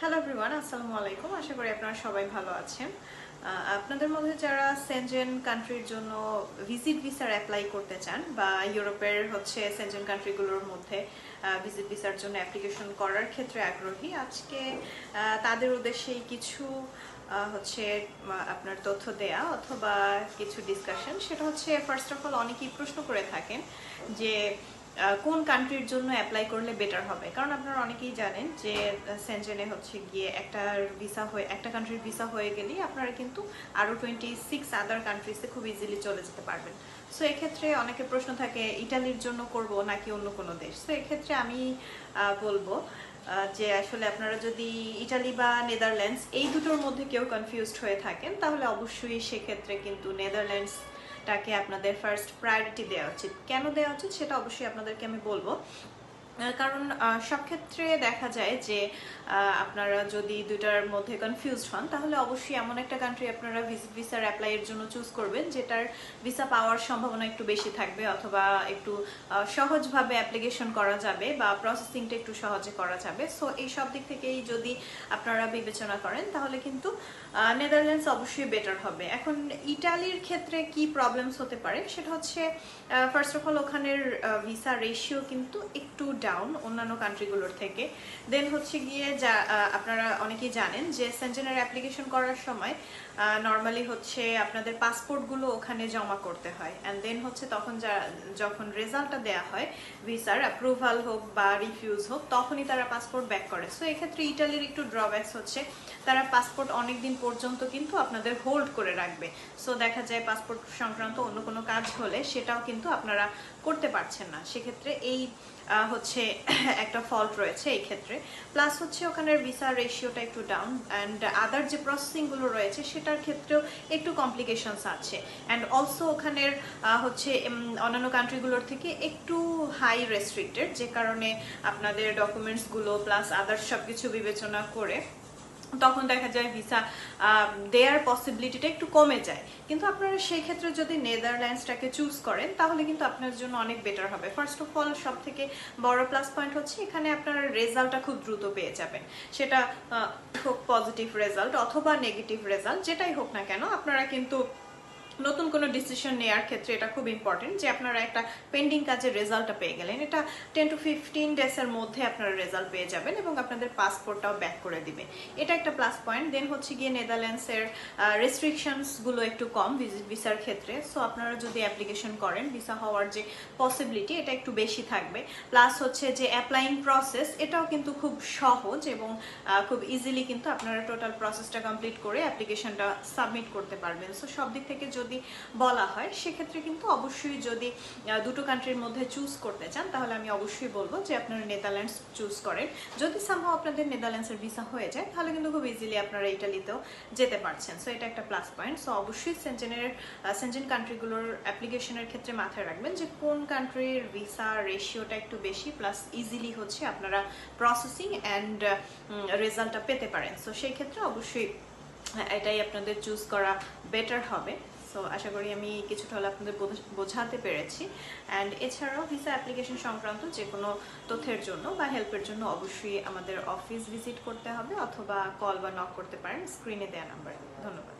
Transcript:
Hello everyone আসসালামু আলাইকুম। আশা করি আপনারা সবাই ভালো আছেন। আপনাদের মধ্যে যারা সেনজেন কান্ট্রির জন্য ভিজিট ভিসার অ্যাপ্লাই করতে চান বা ইউরোপের হচ্ছে সেনজেন কান্ট্রিগুলোর মধ্যে ভিজিট ভিসার জন্য অ্যাপ্লিকেশন করার ক্ষেত্রে আগ্রহী, আজকে তাদের উদ্দেশ্যেই কিছু হচ্ছে আপনার তথ্য দেয়া অথবা কিছু ডিসকাশন সেটা হচ্ছে ফার্স্ট অফ অল অনেকেই প্রশ্ন করে থাকেন যে কোন কান্ট্রির জন্য অ্যাপ্লাই করলে বেটার হবে? কারণ আপনারা অনেকেই জানেন যে সেনজেনে হচ্ছে গিয়ে একটা ভিসা হয়ে, একটা কান্ট্রির ভিসা হয়ে গেলেই আপনারা কিন্তু আরও টোয়েন্টি সিক্স আদার কান্ট্রিসে খুব ইজিলি চলে যেতে পারবেন। সো এক্ষেত্রে অনেকে প্রশ্ন থাকে, ইটালির জন্য করব নাকি অন্য কোনো দেশ? সো এক্ষেত্রে আমি বলব যে আসলে আপনারা যদি ইটালি বা নেদারল্যান্ডস এই দুটোর মধ্যে কেউ কনফিউজড হয়ে থাকেন, তাহলে অবশ্যই সেক্ষেত্রে কিন্তু নেদারল্যান্ডস টাকে আপনাদের ফার্স্ট প্রায়োরিটি দেওয়া উচিত। কেন দেওয়া উচিত সেটা অবশ্যই আপনাদেরকে আমি বলব। কারণ সব ক্ষেত্রে দেখা যায় যে আপনারা যদি দুটার মধ্যে কনফিউজড হন, তাহলে অবশ্যই এমন একটা কান্ট্রি আপনারা ভিসার অ্যাপ্লাইয়ের জন্য চুজ করবেন, যেটার ভিসা পাওয়ার সম্ভাবনা একটু বেশি থাকবে অথবা একটু সহজভাবে অ্যাপ্লিকেশন করা যাবে বা প্রসেসিংটা একটু সহজে করা যাবে। সো এই সব দিক থেকেই যদি আপনারা বিবেচনা করেন, তাহলে কিন্তু নেদারল্যান্ডস অবশ্যই বেটার হবে। এখন ইটালির ক্ষেত্রে কি প্রবলেমস হতে পারে? সেটা হচ্ছে ফার্স্ট অফ অল ওখানের ভিসা রেশিও কিন্তু একটু ডাউন অন্যান্য কান্ট্রিগুলোর থেকে। দেন হচ্ছে গিয়ে যা আপনারা অনেকেই জানেন যে সেন্টেনের অ্যাপ্লিকেশন করার সময় নর্মালি হচ্ছে আপনাদের পাসপোর্টগুলো ওখানে জমা করতে হয়। অ্যান্ড দেন হচ্ছে তখন যা যখন রেজাল্টটা দেওয়া হয় ভিসার অ্যাপ্রুভাল হোক বা রিফিউজ হোক তখনই তারা পাসপোর্ট ব্যাক করে। সো এক্ষেত্রে ইটালির একটু ড্রব্যাকস হচ্ছে। তারা পাসপোর্ট অনেক দিন পর্যন্ত কিন্তু আপনাদের হোল্ড করে রাখবে। সো দেখা যায় পাসপোর্ট সংক্রান্ত অন্য কোনো কাজ হলে সেটাও কিন্তু আপনারা করতে পারছেন না। সেক্ষেত্রে এই আহ, হচ্ছে একটা ফল্ট রয়েছে এই ক্ষেত্রে। প্লাস হচ্ছে ওখানের ভিসা রেশিওটা একটু ডাউন অ্যান্ড আদার যে প্রসেসিংগুলো রয়েছে সেটার ক্ষেত্রেও একটু কমপ্লিকেশনস আছে। অ্যান্ড অলসো ওখানের হচ্ছে অন্যান্য কান্ট্রিগুলোর থেকে একটু হাই রেস্ট্রিক্টেড যে কারণে আপনাদের ডকুমেন্টসগুলো প্লাস আদার্স সব কিছু বিবেচনা করে তখন দেখা যায় ভিসা দেয়ার পসিবিলিটিটা একটু কমে যায়। কিন্তু আপনারা সেই ক্ষেত্রে যদি নেদারল্যান্ডসটাকে চুজ করেন, তাহলে কিন্তু আপনার জন্য অনেক বেটার হবে। ফার্স্ট অফ অল সব থেকে বড় প্লাস পয়েন্ট হচ্ছে এখানে আপনারা রেজাল্টটা খুব দ্রুত পেয়ে যাবেন। সেটা হোক পজিটিভ রেজাল্ট অথবা নেগেটিভ রেজাল্ট যেটাই হোক না কেন, আপনারা কিন্তু নতুন কোনো ডিসিশন নেওয়ার ক্ষেত্রে এটা খুব ইম্পর্টেন্ট যে আপনারা একটা পেন্ডিং কাজের রেজাল্টটা পেয়ে গেলেন। এটা টেন টু ফিফটিন ডেজের মধ্যে আপনারা রেজাল্ট পেয়ে যাবেন এবং আপনাদের পাসপোর্টটাও ব্যাক করে দিবে। এটা একটা প্লাস পয়েন্ট দেন হচ্ছে গিয়ে নেদারল্যান্ডসের রেস্ট্রিকশনসগুলো একটু কম ভিসার ক্ষেত্রে। সো আপনারা যদি অ্যাপ্লিকেশন করেন ভিসা হওয়ার যে পসিবিলিটি এটা একটু বেশি থাকবে। প্লাস হচ্ছে যে অ্যাপ্লাইং প্রসেস এটাও কিন্তু খুব সহজ এবং খুব ইজিলি কিন্তু আপনারা টোটাল প্রসেসটা কমপ্লিট করে অ্যাপ্লিকেশনটা সাবমিট করতে পারবেন। সো সব দিক থেকে যদি বলা হয়, সেক্ষেত্রে কিন্তু অবশ্যই যদি দুটো কান্ট্রির মধ্যে চুজ করতে চান, তাহলে আমি অবশ্যই বলব যে আপনারা নেদারল্যান্ডস চুজ করেন। যদি সামহাও আপনাদের নেদারল্যান্ডসের ভিসা হয়ে যায়, তাহলে কিন্তু খুব ইজিলি আপনারা ইটালিতেও যেতে পারছেন। সো এটা একটা প্লাস পয়েন্ট সো অবশ্যই সেন্টেনের সেন্টেন কান্ট্রিগুলোর অ্যাপ্লিকেশনের ক্ষেত্রে মাথায় রাখবেন যে কোন কান্ট্রির ভিসা রেশিওটা একটু বেশি প্লাস ইজিলি হচ্ছে আপনারা প্রসেসিং অ্যান্ড রেজাল্টটা পেতে পারেন। সো সেই ক্ষেত্রে অবশ্যই, এটাই আপনাদের চুজ করা বেটার হবে। সো আশা করি আমি কিছুটা হলে আপনাদের বোঝা- বোঝাতে পেরেছি। অ্যান্ড এছাড়াও ভিসা অ্যাপ্লিকেশন সংক্রান্ত যে কোনো তথ্যের জন্য বা হেল্পের জন্য অবশ্যই আমাদের অফিস ভিজিট করতে হবে অথবা কল বা নক করতে পারেন স্ক্রিনে দেওয়া নাম্বারে ধন্যবাদ।